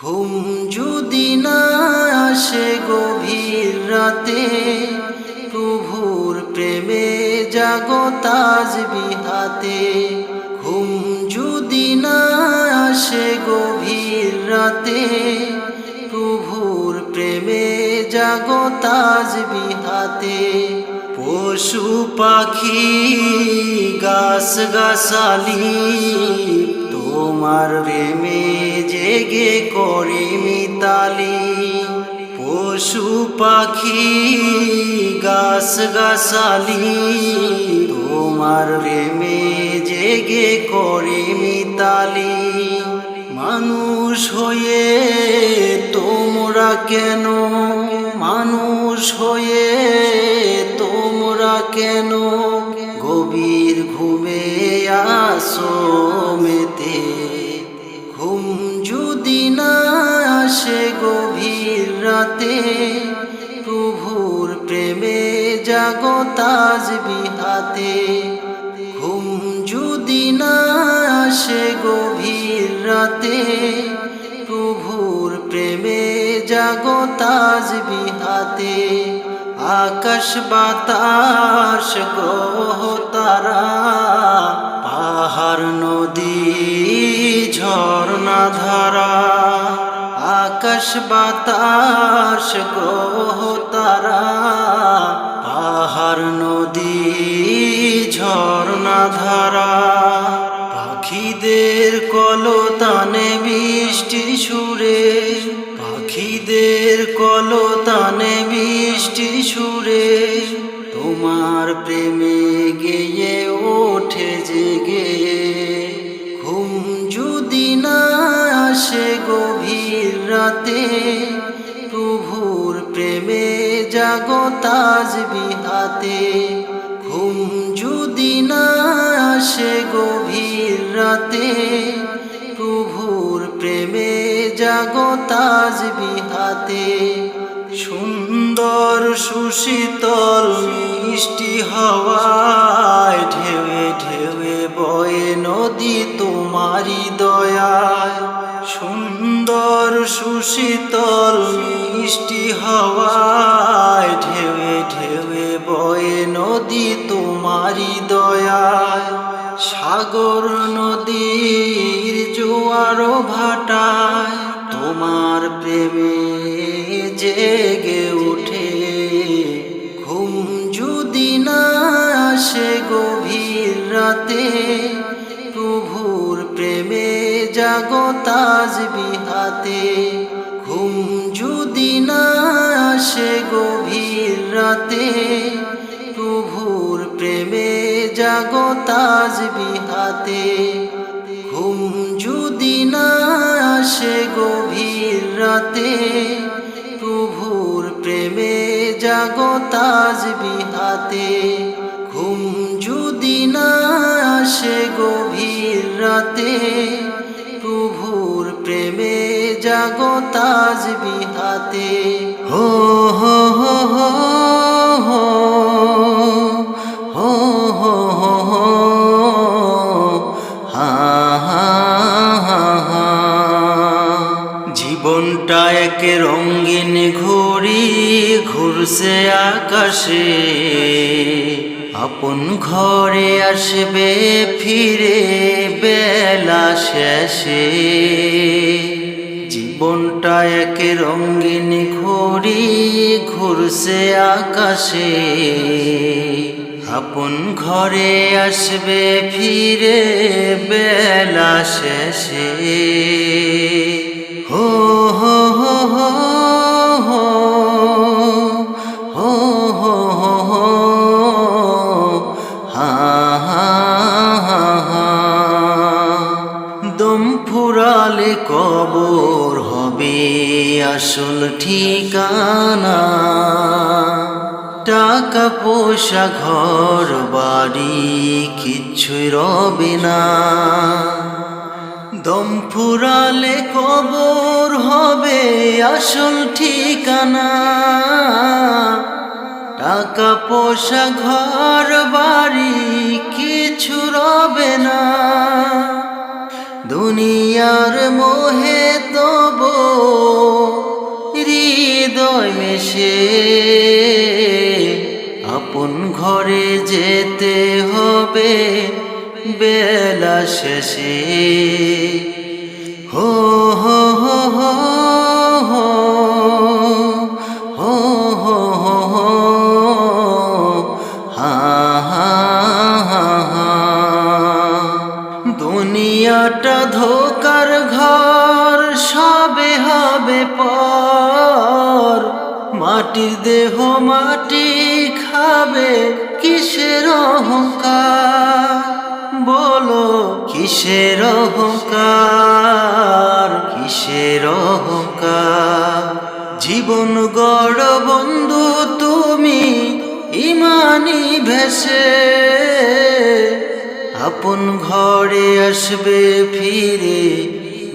ঘুম যদি না আসে গভীর রাতে, প্রভুর প্রেমে জাগতাজ বিহাতে ঘুম যদি না আসে গভীর রাতে, প্রভুর প্রেমে জাগতাজ বিহাতে পশু পাখি, গাছ গাছালি, তোমার প্রেমে জেগে করি মিতালি। পশু পাখি গাছ গাছালি তোমার প্রেমে জেগে করি মিতালি। মানুষ হয়ে তোমরা কেন? মানুষ হয়ে তোমরা কেন? গভীর রাতে প্রভুর প্রেমে জাগতাজ বিহাতে ঘুম যদি না আসে গভীর রাতে, প্রভুর প্রেমে জাগতাজ বিহাতে আকাশ বাতাস গ্রহ তারা, পাহাড় নদী ঝর্ণা ধারা। আকাশ বাতাস গো তারা পাহাড় নদী ঝর্ণা ধারা পাখিদের কলতানে বৃষ্টি সুরে জাগতাজ বিহাতে ঘুম যদি না আসে গভীর রাতে, প্রভুর প্রেমে জাগতাজ বিহাতে সুন্দর সুশীতল মিষ্টি হাওয়ায় ঢেউয়ে ঢেউয়ে বয়ে নদী তোমারি সুন্দর সুশীতল মিষ্টি হাওয়ায় ঢেউয়ে ঢেউয়ে বয়ে নদী তোমারি দয়ায়। সাগর নদীর জোয়ার ভাটায় তোমার প্রেমে জেগে ওঠে ঘুম যদি না সে গভীর রাতে, প্রভুর প্রেমে জাগতাজ রাতে প্রভুর প্রেমে জাগতাজ বিহাতে ঘুম যদি না আসে গভীর রাতে, প্রভুর প্রেমে জাগতাজ বিহাতে ঘুম যদি না আসে গভীর রাতে, প্রভুর প্রেমে জাগতাজ বিহাতে হো এক রঙিন ঘুড়ি ঘুরছে আকাশে। আপন ঘরে আসবে ফিরে বেলা শেষে। জীবনটা এক রঙিন ঘুড়ি ঘুরছে আকাশে। আপন ঘরে আসবে ফিরে বেলা শেষে। হো হো হো হো হো হা হা হা দম ফুরালে কবর হবে আসল ঠিকানা। টাকা, পয়সা, ঘর, বাড়ি কিচ্ছুই রবে না। দম ফুরালে কবর হবে আসল ঠিকানা। টাকা, পয়সা, ঘর, বাড়ি কিছু রবে না। দুনিয়ার মোহে তবু এসে আপন ঘরে যেতে হবে বেলা শেষে। মাটির দেহ মাটি খাবে কিসের অহংকার? বলো, কিসের অহংকার? কিসের অহংকার? জীবন গড় বন্ধু তুমি ইমানি ভেসে। আপন ঘরে আসবে ফিরে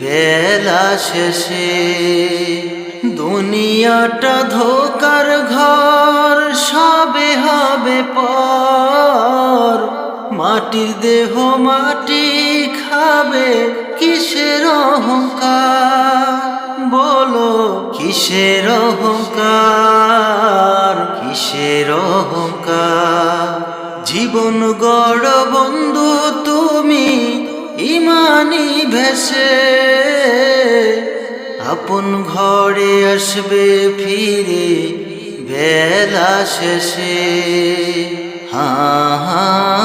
বেলা শেষে। দুনিয়াটা ধোকার ঘর, সবে হবে পর। মাটির দেহ মাটি খাবে কিসের অহংকার? বলো, কিসের অহংকার? কিসের অহংকার? জীবন গড় বন্ধু, তুমি ইমানি ভেসে। আপন ঘরে আসবে ফিরে বেলা শেষে। হা হা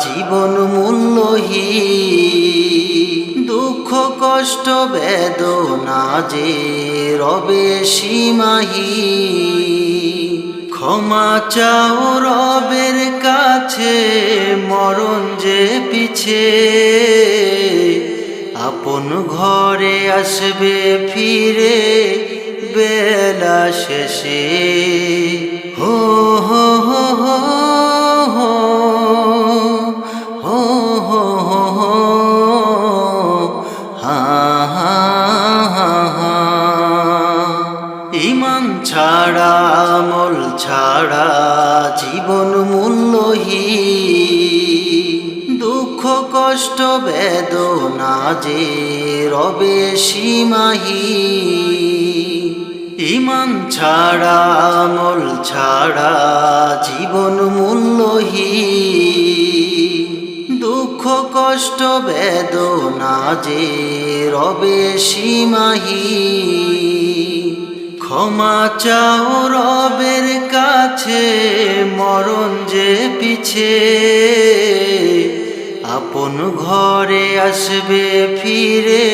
জীবন মূল্যহীন, দুঃখ, কষ্ট, বেদনা যে রবে সীমাহি ক্ষমা চাও রবের কাছে, মরণ যে পিছে। আপন ঘরে আসবে ফিরে, বেলা শেষে। হো হো হো হো। ছাড়া, আমল ছাড়া, জীবন মূল্যহীন। দুঃখ, কষ্ট, বেদনা যে রবে সীমাহি ইমান ছাড়া, আমল ছাড়া, জীবন মূল্যহীন। দুঃখ, কষ্ট, বেদনা যে রবে সীমাহি ক্ষমা চাও রবের কাছে, মরণ যে পিছে। আপন ঘরে আসবে ফিরে,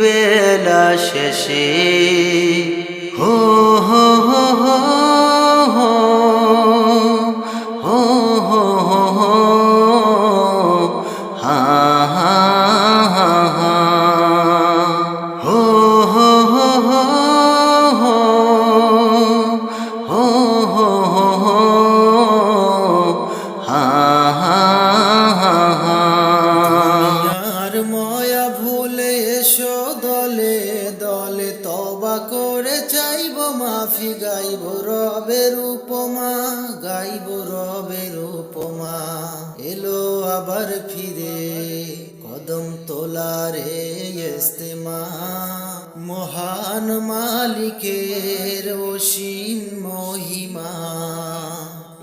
বেলা শেষে। হো হো হো হো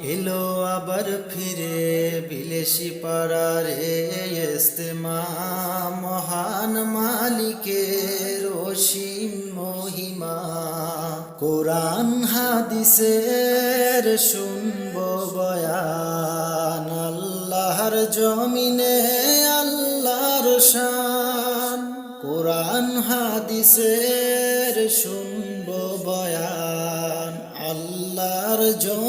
এলো আবার ফিরে, বিলেসি পাড়ারে ইস্তেমা মহান মালিকের অসীম মহিমা। কোরআন, হাদিসের শুনব বয়ান। আল্লাহর জমিনে আল্লাহর শান। কোরআন, হাদিসের শুনব বয়ান। আল্লাহর জমিনে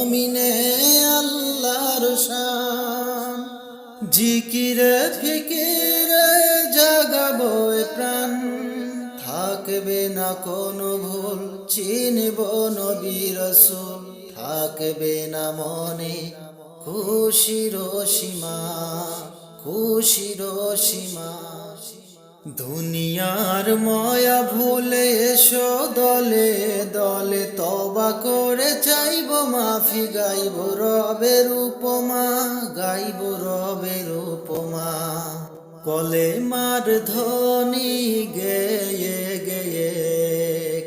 জিকিরে, ফিকিরে জাগাবো প্রাণ। থাকবে না কোনো ভুল, চিনব নবীর রসুল। থাকবে না মনে খুশির সীমা খুশির সীমা। দুনিয়ার ময়া ভুলে এসো, দলে দলে তবা করে চাইব, মাফি গাইব, রবের উপমা, গাইব, রবের উপমা। কলে মার ধনি গেয়ে গেয়ে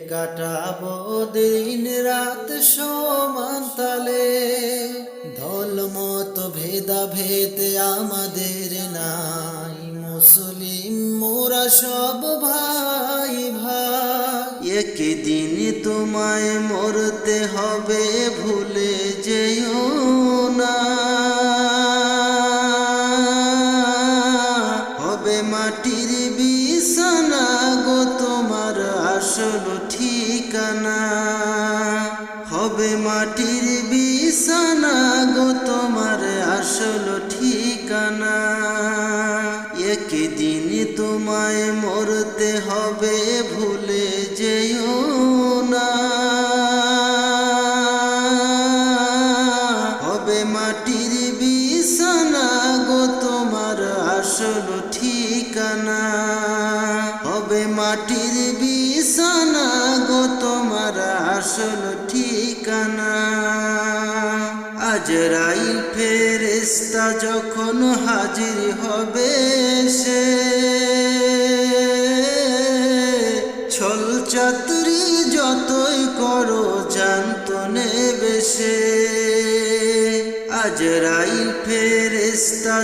কাটাবো দিন রাত সমান তালে। ধলমত ভেদা ভেদ আমাদের নাই মুসলিম মোরা সব ভাই ভাই। একদিন তোমায় মরতে হবে, ভুলে যেও না। হবে মাটির বিছানা গো তোমার আসল ঠিকানা। হবে মাটির বিছানা গো তোমার আসল ঠিকানা। তোমায় মরতে হবে ভুলে যেও না। হবে মাটির বিছানা গো তোমার আসল ঠিকানা। হবে মাটির বিছানা গো তোমার আসল ঠিকানা। আজরাইল ফেরেস্তা যখন হাজির হবে সে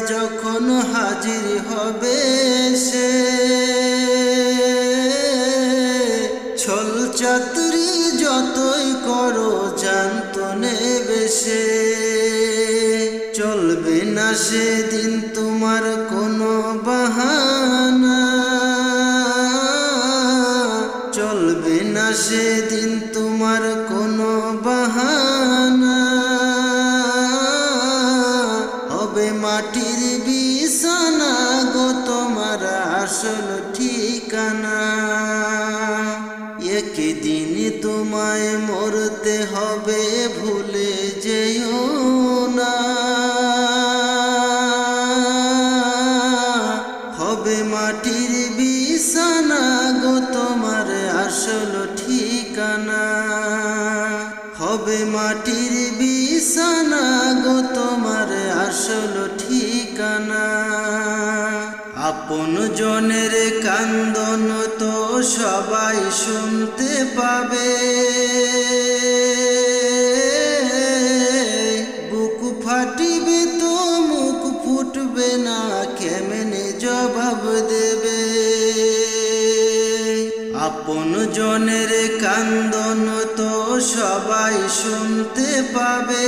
যখন হাজির হবে সে। ছল চাতুরি যতই করো, জানত নেবে সে। চলবে না সেদিন তোমার কোনো বাহানা। চলবে না সেদিন হবে মাটির বিছানা গো, তোমার আসল ঠিকানা। হবে মাটির বিছানা গো, তোমার আসল ঠিকানা। আপন জনের কান্দন তো সবাই শুনতে পাবে। আপন জনের কান্দন তো সবাই শুনতে পাবে।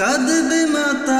কাঁদবে মাতা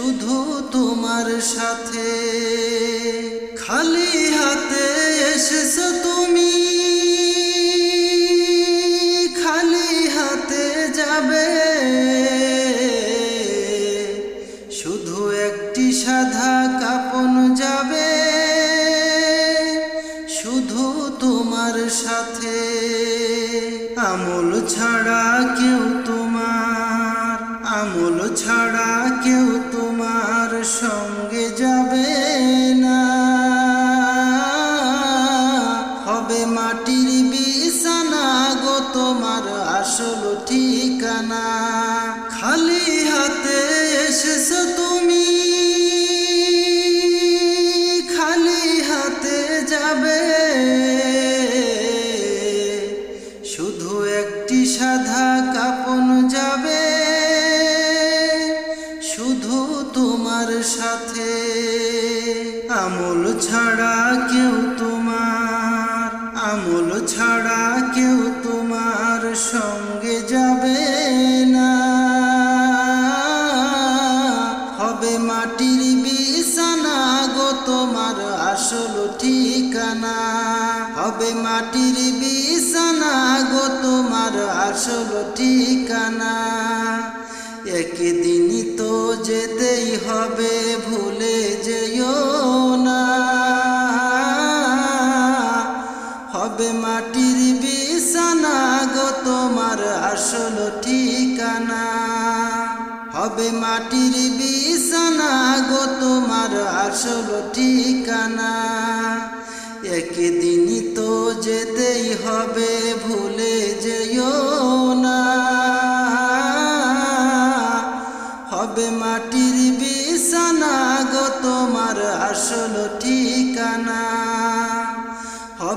শুধু তোমার সাথে। আমল ছাড়া কেউ তোমার সঙ্গে যাবে না। হবে মাটির বিছানা গো তোমার আসল ঠিকানা। হবে মাটির বিছানা গো তোমার আসল ঠিকানা। একদিনই আসল ঠিকানা। হবে মাটির বিছানা গো, তোমার আসল ঠিকানা। একদিনই তো যেতেই হবে, ভুলে যেও